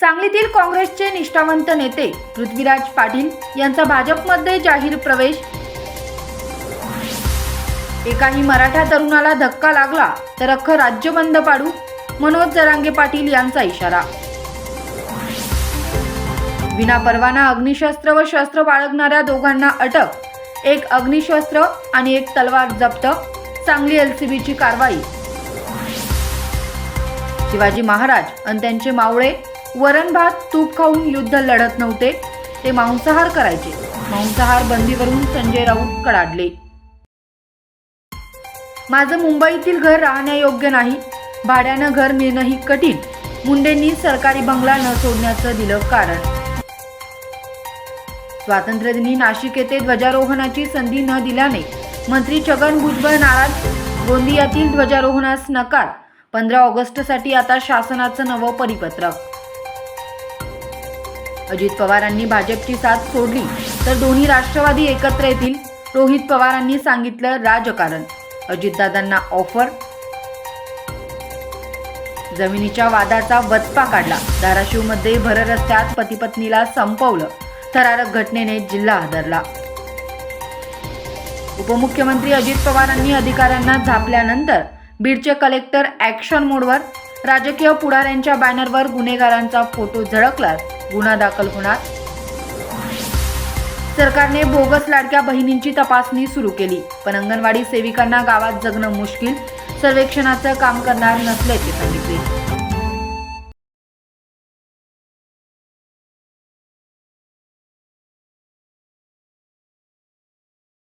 सांगलीतील काँग्रेसचे निष्ठावंत नेते पृथ्वीराज पाटील यांचा भाजपमध्ये जाहीर प्रवेश. एकाही मराठा तरुणाला धक्का लागला तर अख्खं राज्य बंद पाडू मनोज जरांगे पाटील यांचा इशारा. विना परवाना अग्निशस्त्र व शस्त्र बाळगणाऱ्या दोघांना अटक एक अग्निशस्त्र आणि एक तलवार जप्त सांगली एलसीबीची कारवाई. शिवाजी महाराज आणि त्यांचे मावळे वरण भात तूप खाऊन युद्ध लढत नव्हते. ते मांसाहार करायचे. मांसाहार बंदीवरून संजय राऊत कडाडले. माझं मुंबईतील घर राहण्यायोग्य नाही. भाड्यानं घर मिळणंही कठीण. मुंडेंनी सरकारी बंगला न सोडण्याचं दिलं कारण. स्वातंत्र्यदिनी नाशिक येथे ध्वजारोहणाची संधी न दिल्याने मंत्री छगन भुजबळ नाराज. गोंदियातील ध्वजारोहणास नकार. पंधरा ऑगस्टसाठी आता शासनाचं नवं परिपत्रक. अजित पवारांनी भाजपची साथ सोडली. तर दोन्ही राष्ट्रवादी एकत्र येतील रोहित पवारांनी सांगितलं राजकारण. अजितदादांना ऑफर जमिनीच्या वादाचा वचपा काढला. धाराशिवमध्ये भर रस्त्यात संपवलं. थरारक घटनेने जिल्हा हादरला. उपमुख्यमंत्री अजित पवारांनी अधिकाऱ्यांना झापल्यानंतर बीडचे कलेक्टर ॲक्शन मोडवर राजकीय पुढाऱ्यांच्या बॅनरवर गुन्हेगारांचा फोटो झळकल्यास गुन्हा दाखल होणार. सरकारने बोगस लाडक्या बहिणींची तपासणी सुरू केली. पण अंगणवाडी सेविकांना गावात जगणं मुश्किल. सर्वेक्षणाचं काम करणार नसल्याचे सांगितले.